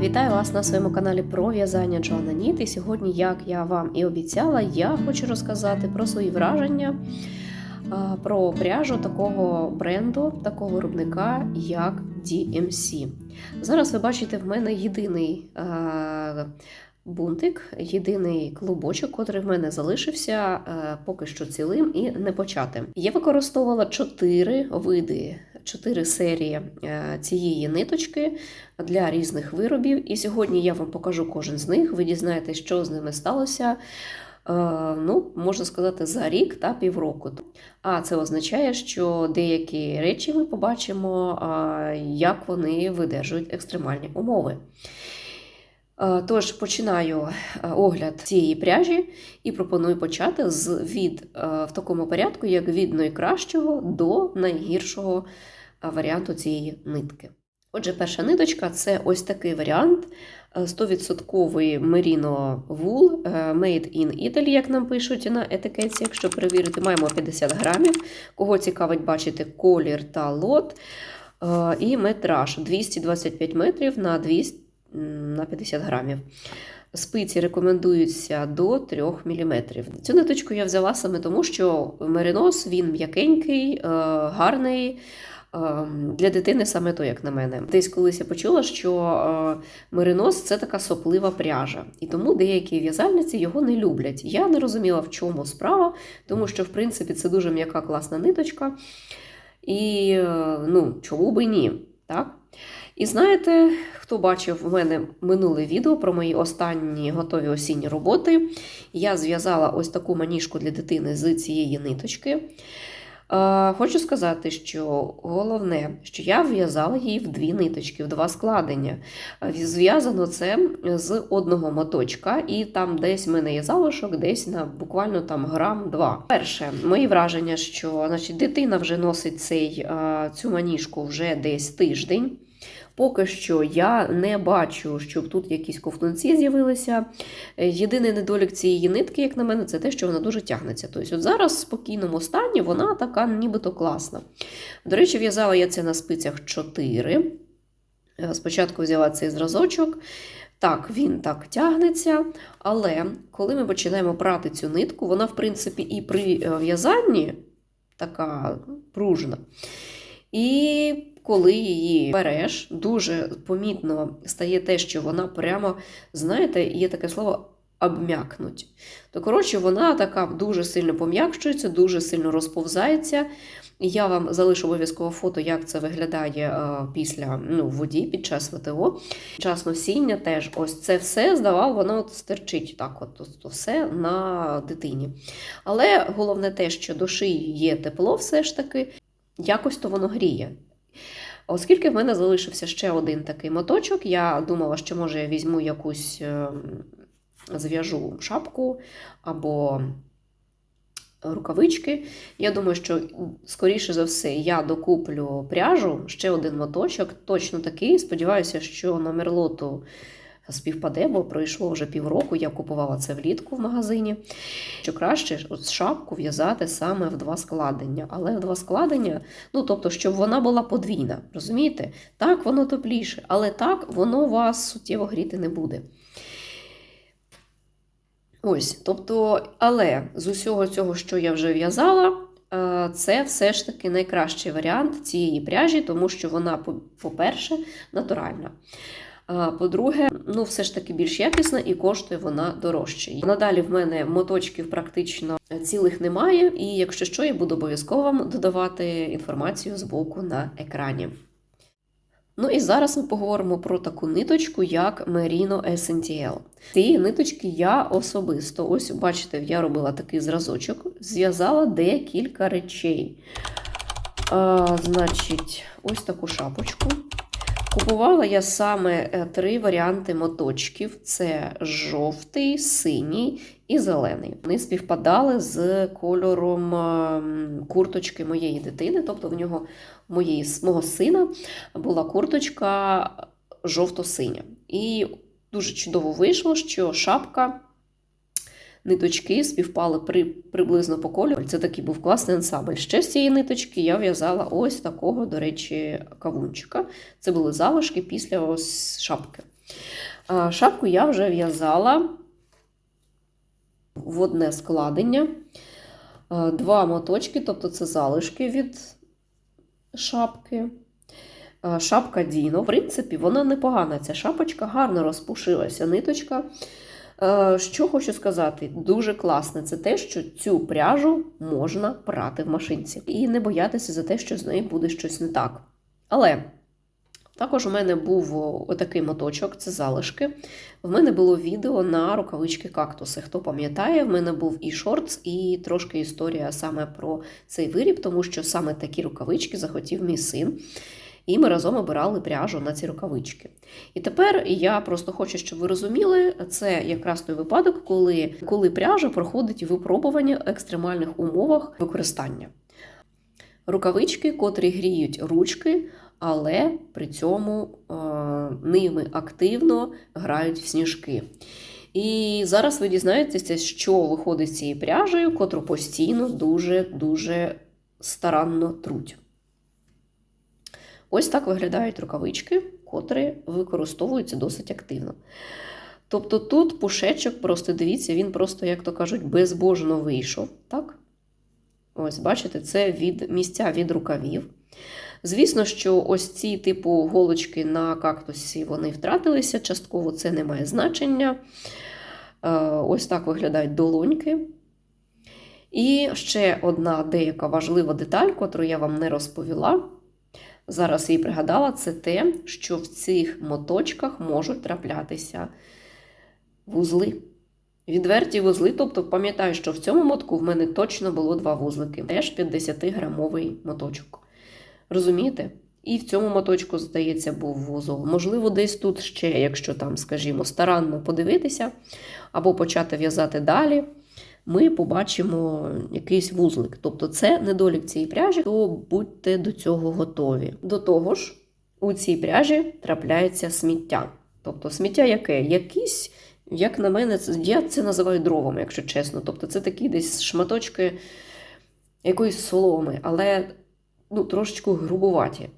Вітаю вас на своєму каналі про в'язання Джоанна Ніт. І сьогодні, як я вам і обіцяла, я хочу розказати про свої враження про пряжу такого бренду, такого виробника, як DMC. Зараз ви бачите в мене єдиний бунтик, єдиний клубочок, котрий в мене залишився поки що цілим і не початим. Я використовувала чотири види. Чотири серії е, цієї ниточки для різних виробів. І сьогодні я вам покажу кожен з них. Ви дізнаєтесь, що з ними сталося. е, Ну, можна сказати, за рік та півроку. А це означає, що деякі речі ми побачимо, як вони видержують екстремальні умови. Е, Тож починаю е, огляд цієї пряжі і пропоную почати з від е, в такому порядку, як від найкращого до найгіршого варіанту цієї нитки. Отже, перша ниточка це ось такий варіант. е, 100% Merino Wool Made in Italy, як нам пишуть на етикетці. Якщо перевірити, маємо 50 грамів. Кого цікавить бачити колір та лот. І метраж 225 метрів на 200 м, на 50 грамів. Спиці рекомендуються до 3 мм. Цю ниточку я взяла саме тому, що меринос він м'якенький, е, гарний. е, Для дитини саме то, як на мене. Десь колись я почула, що е, меринос це така соплива пряжа, і тому деякі в'язальниці його не люблять. Я не розуміла, в чому справа, тому що, в принципі, це дуже м'яка класна ниточка. І ну, чому би ні? Так? І знаєте, хто бачив у мене минуле відео про мої останні готові осінні роботи, я зв'язала ось таку маніжку для дитини з цієї ниточки. Хочу сказати, що головне, що я в'язала її в дві ниточки, в два складення. Зв'язано це з одного моточка, і там десь в мене є залишок, десь на буквально там грам два. Перше, мої враження, що значить, дитина вже носить цей, цю маніжку вже десь тиждень. Поки що я не бачу, щоб тут якісь ковтунці з'явилися. Е, Єдиний недолік цієї нитки, як на мене, це те, що вона дуже тягнеться. Тобто, от зараз в спокійному стані вона така нібито класна. До речі, в'язала я це на спицях 4. Е, Спочатку взяла цей зразочок. Так, він так тягнеться, але коли ми починаємо прати цю нитку, вона, в принципі, і при е, в'язанні така пружна. І коли її береш, дуже помітно стає те, що вона прямо, знаєте, є таке слово обм'якнуть. То, коротше, вона така дуже сильно пом'якшується, дуже сильно розповзається. Я вам залишу обов'язково фото, як це виглядає е, після ну, воді під час ВТО. Під час носіння теж ось це все здавав, воно от стерчить так, от, от, все на дитині. Але головне те, що до шиї є тепло, все ж таки, якось то воно гріє. Оскільки в мене залишився ще один такий моточок, я думала, що може я візьму якусь е, зв'яжу шапку або рукавички. Я думаю, що, скоріше за все, я докуплю пряжу, ще один моточок, точно такий. Сподіваюся, що номер лоту співпаде, бо пройшло вже півроку, я купувала це влітку в магазині. Що краще от шапку в'язати саме в два складення. Але в два складення, ну тобто, щоб вона була подвійна. Розумієте? Так, воно тепліше, але так воно вас суттєво гріти не буде. Ось, тобто, але з усього цього, що я вже в'язала, е, це все ж таки найкращий варіант цієї пряжі, тому що вона, по-перше, натуральна. По-друге, ну все ж таки більш якісна і коштує вона дорожче. Надалі в мене моточків практично цілих немає, і якщо що, я буду обов'язково вам додавати інформацію з боку на екрані. Ну і зараз ми поговоримо про таку ниточку, як Merino SNTL. Цієї ниточки я особисто, ось бачите, я робила такий зразочок, зв'язала декілька речей. А, значить, ось таку шапочку. Купувала я саме е, три варіанти моточків: це жовтий, синій і зелений. Вони співпадали з кольором ем, курточки моєї дитини, тобто в нього моєї, мого сина була курточка жовто-синя. І дуже чудово вийшло, що шапка. Ниточки співпали при, приблизно по кольору. Це такий був класний ансамбль. Ще з цієї ниточки я в'язала ось такого, до речі, кавунчика. Це були залишки після ось шапки. Шапку я вже в'язала в одне складення. Два моточки, тобто це залишки від шапки. Шапка Діно. В принципі, вона непогана. Ця шапочка гарно розпушилася ниточка. Е, Що хочу сказати, дуже класне це те, що цю пряжу можна прати в машинці і не боятися за те, що з нею буде щось не так. Але також у мене був отакий моточок, це залишки. В мене було відео на рукавички кактуси. Хто пам'ятає, в мене був і шортс, і трошки історія саме про цей виріб, тому що саме такі рукавички захотів мій син. І ми разом обирали пряжу на ці рукавички. І тепер я просто хочу, щоб ви розуміли, це якраз той випадок, коли, коли пряжа проходить випробування в екстремальних умовах використання. Рукавички, котрі гріють ручки, але при цьому е, ними активно грають в сніжки. І зараз ви дізнаєтеся, що виходить з цією пряжею, котру постійно дуже-дуже старанно труть. Ось так виглядають рукавички, котрі використовуються досить активно. Тобто тут пушечок, просто дивіться, він просто, як то кажуть, безбожно вийшов. Так? Ось, бачите, це від місця від рукавів. Звісно, що ось ці типу голочки на кактусі вони втратилися, частково це не має значення. Е, Ось так виглядають долоньки. І ще одна деяка важлива деталь, котру я вам не розповіла. Зараз її пригадала, це те, що в цих моточках можуть траплятися вузли. Відверті вузли, тобто пам'ятаю, що в цьому мотку в мене точно було два вузлики, теж 50-грамовий моточок. Розумієте? І в цьому моточку, здається, був вузол. Можливо, десь тут ще, якщо там, скажімо, старанно подивитися, або почати в'язати далі, ми побачимо якийсь вузлик. Тобто це недолік цієї пряжі, то будьте до цього готові. До того ж, у цій пряжі трапляється сміття. Тобто сміття яке? Якісь, як на мене, я це називаю дровами, якщо чесно. Тобто це такі десь шматочки якоїсь соломи, але ну, трошечку грубуваті.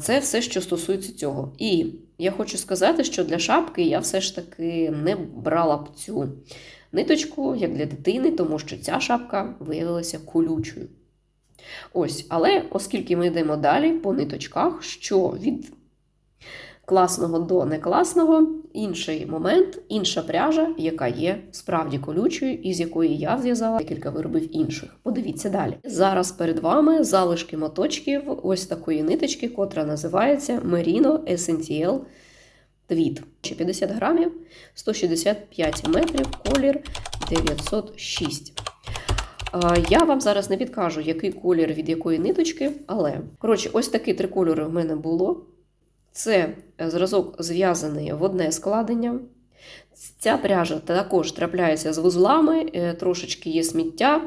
Це все, що стосується цього. І я хочу сказати, що для шапки я все ж таки не брала б цю ниточку, як для дитини, тому що ця шапка виявилася колючою. Ось, але оскільки ми йдемо далі по ниточках, що від класного до некласного, інший момент, інша пряжа, яка є справді колючою, і з якої я зв'язала декілька виробів інших. Подивіться далі. Зараз перед вами залишки моточків ось такої ниточки, котра називається Merino Essential Ще 50 грамів, 165 метрів, колір 906. Я вам зараз не підкажу, який колір від якої ниточки, але коротше, ось такі три кольори в мене було. Це е, зразок зв'язаний в одне складення. Ця пряжа також трапляється з вузлами, е, трошечки є сміття.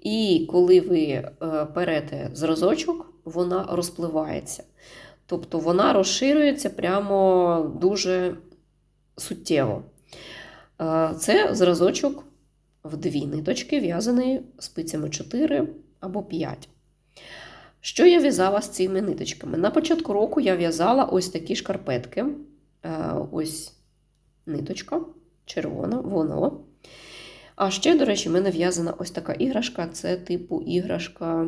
І коли ви е, берете зразочок, вона розпливається. Тобто вона розширюється прямо дуже суттєво. Е, Це зразочок в дві ниточки, в'язаний спицями 4 або 5. Що я в'язала з цими ниточками? На початку року я в'язала ось такі шкарпетки. Е, Ось ниточка, червона, воно. А ще, до речі, в мене в'язана ось така іграшка це типу іграшка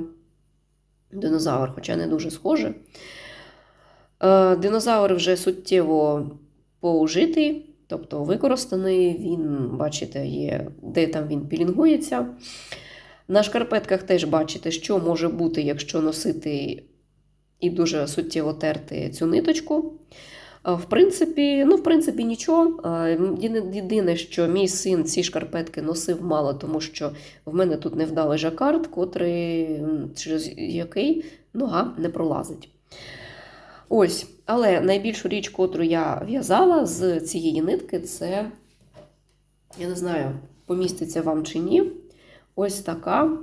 динозавр, хоча не дуже схоже. Е, Динозавр вже суттєво поужитий, тобто використаний. Він, бачите, є, де там він пілінгується. На шкарпетках теж бачите, що може бути, якщо носити і дуже суттєво терти цю ниточку. В принципі, ну, в принципі, нічого. Єдине, що мій син ці шкарпетки носив мало, тому що в мене тут невдалий жакард, котрий, через який нога не пролазить. Ось, але найбільшу річ, котру я в'язала з цієї нитки, це, я не знаю, поміститься вам чи ні. Ось така.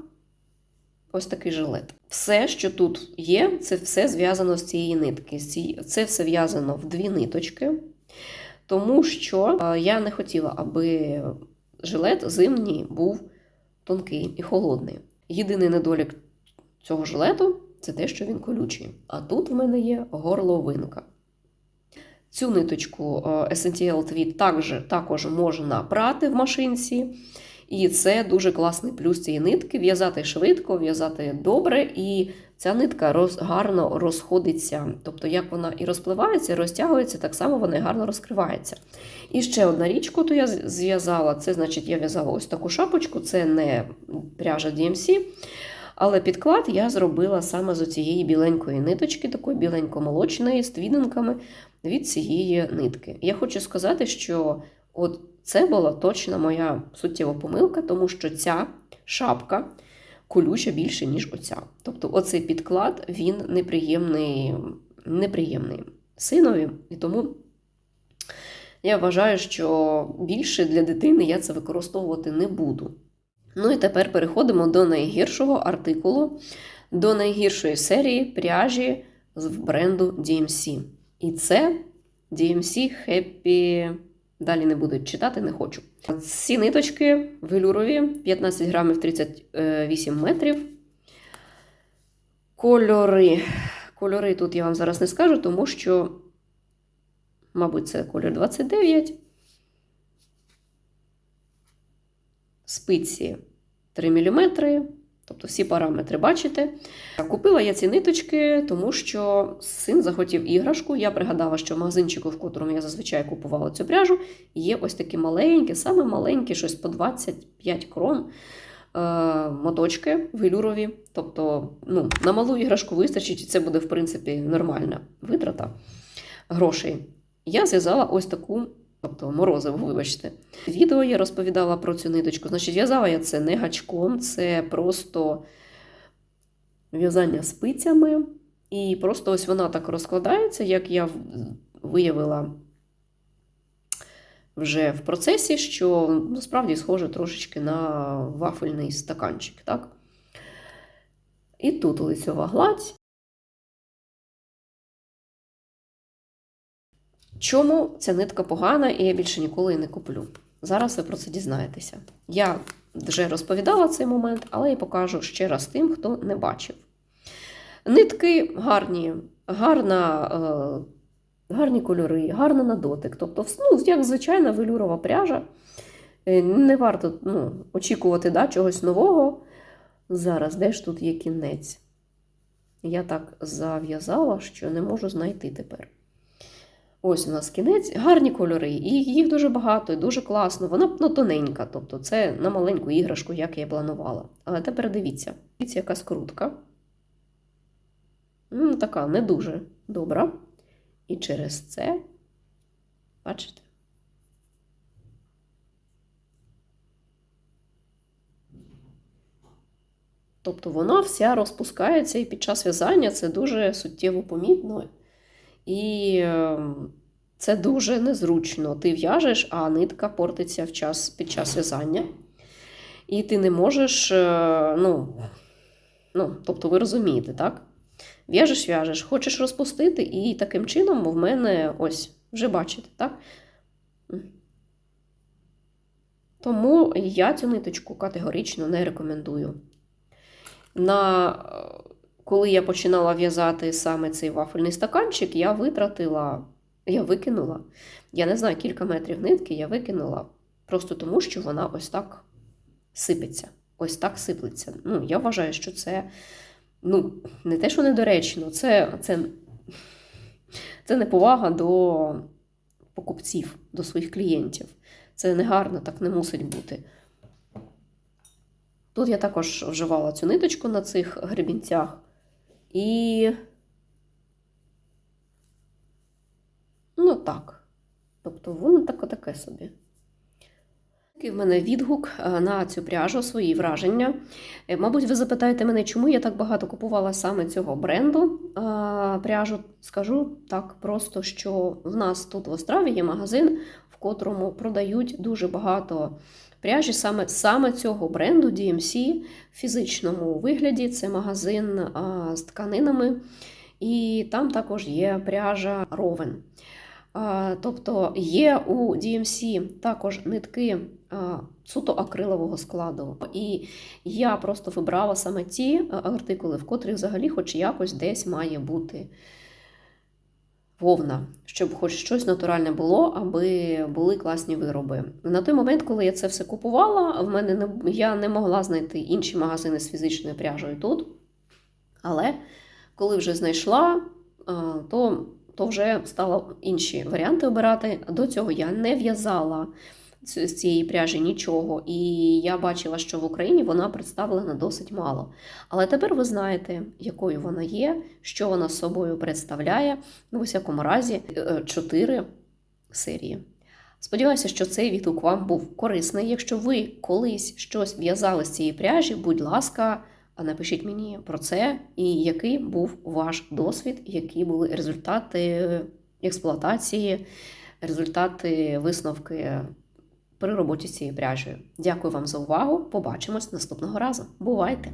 Ось такий жилет. Все, що тут є, це все зв'язано з цієї нитки. Це все в'язано в дві ниточки, тому що е, я не хотіла, аби жилет зимній був тонкий і холодний. Єдиний недолік цього жилету це те, що він колючий. А тут в мене є горловинка. Цю ниточку е, SNTL Tweed також, також можна прати в машинці. І це дуже класний плюс цієї нитки. В'язати швидко, в'язати добре, і ця нитка роз, гарно розходиться. Тобто, як вона і розпливається, і розтягується, так само вона гарно розкривається. І ще одна річ, яку я зв'язала, це значить, я в'язала ось таку шапочку, це не пряжа DMC. Але підклад я зробила саме з цієї біленької ниточки, такої біленько-молочної, з твідинками від цієї нитки. Я хочу сказати, що от це була точно моя суттєва помилка, тому що ця шапка колюча більше, ніж оця. Тобто, оцей підклад він неприємний, неприємний синові, і тому я вважаю, що більше для дитини я це використовувати не буду. Ну і тепер переходимо до найгіршого артикулу, до найгіршої серії пряжі з бренду DMC. І це DMC Happy. Далі не буду читати, не хочу. Ці ниточки велюрові, 15 грамів 38 метрів. Кольори. Кольори тут я вам зараз не скажу, тому що, мабуть, це колір 29. Спиці 3 мм. Тобто всі параметри бачите. Купила я ці ниточки, тому що син захотів іграшку. Я пригадала, що в магазинчику, в котрому я зазвичай купувала цю пряжу, є ось такі маленькі, саме маленькі, щось по 25 крон е, моточки велюрові. Тобто ну, на малу іграшку вистачить, і це буде, в принципі, нормальна витрата грошей. Я зв'язала ось таку. Тобто морозиво, вибачте. Відео я розповідала про цю ниточку. Значить, в'язала я це не гачком, це просто в'язання спицями. І просто ось вона так розкладається, як я виявила вже в процесі, що насправді схоже трошечки на вафельний стаканчик. так? І тут лицьова гладь. Чому ця нитка погана і я більше ніколи її не куплю? Зараз ви про це дізнаєтеся. Я вже розповідала цей момент, але я покажу ще раз тим, хто не бачив. Нитки гарні, гарна, е, гарні кольори, гарна на дотик. Тобто, ну, як звичайна велюрова пряжа. Е, не варто ну, очікувати да, чогось нового. Зараз, де ж тут є кінець? Я так зав'язала, що не можу знайти тепер. Ось у нас кінець, гарні кольори, і їх дуже багато, і дуже класно. Вона ну, тоненька, тобто це на маленьку іграшку, як я планувала. Але тепер дивіться, дивіться, яка скрутка. Ну, Така не дуже добра. І через це, бачите? Тобто вона вся розпускається, і під час в'язання це дуже суттєво помітно. І ем, це дуже незручно. Ти в'яжеш, а нитка портиться в час, під час в'язання. І ти не можеш, е, ну, ну, тобто, ви розумієте, так? В'яжеш, в'яжеш, хочеш розпустити, і таким чином в мене ось, вже бачите, так? Тому я цю ниточку категорично не рекомендую. На коли я починала в'язати саме цей вафельний стаканчик, я витратила, я викинула, я не знаю, кілька метрів нитки я викинула. Просто тому, що вона ось так сипеться. Ось так сиплеться. Ну, Я вважаю, що це ну, не те, що недоречно, це, це, це неповага до покупців, до своїх клієнтів. Це негарно, так не мусить бути. Тут я також вживала цю ниточку на цих гребінцях. І, ну так. Тобто, воно таке таке собі. Такий в мене відгук е, на цю пряжу, свої враження. Е, мабуть, ви запитаєте мене, чому я так багато купувала саме цього бренду пряжу. Скажу так просто, що в нас тут в Острові є магазин, в котрому продають дуже багато пряжі саме саме цього бренду DMC в фізичному вигляді. Це магазин а, з тканинами, і там також є пряжа Ровен. А, тобто є у DMC також нитки а, суто акрилового складу. І я просто вибрала саме ті артикули, в котрих взагалі хоч якось десь має бути вовна, щоб хоч щось натуральне було, аби були класні вироби. На той момент, коли я це все купувала, в мене не я не могла знайти інші магазини з фізичною пряжею тут. Але коли вже знайшла, то, то вже стала інші варіанти обирати. До цього я не в'язала з цієї пряжі нічого, і я бачила, що в Україні вона представлена досить мало. Але тепер ви знаєте, якою вона є, що вона з собою представляє. Ну, в усякому разі, е, чотири серії. Сподіваюся, що цей відгук вам був корисний. Якщо ви колись щось в'язали з цієї пряжі, будь ласка, напишіть мені про це і який був ваш досвід, які були результати експлуатації, результати висновки при роботі з цією пряжею. Дякую вам за увагу. Побачимось наступного разу. Бувайте!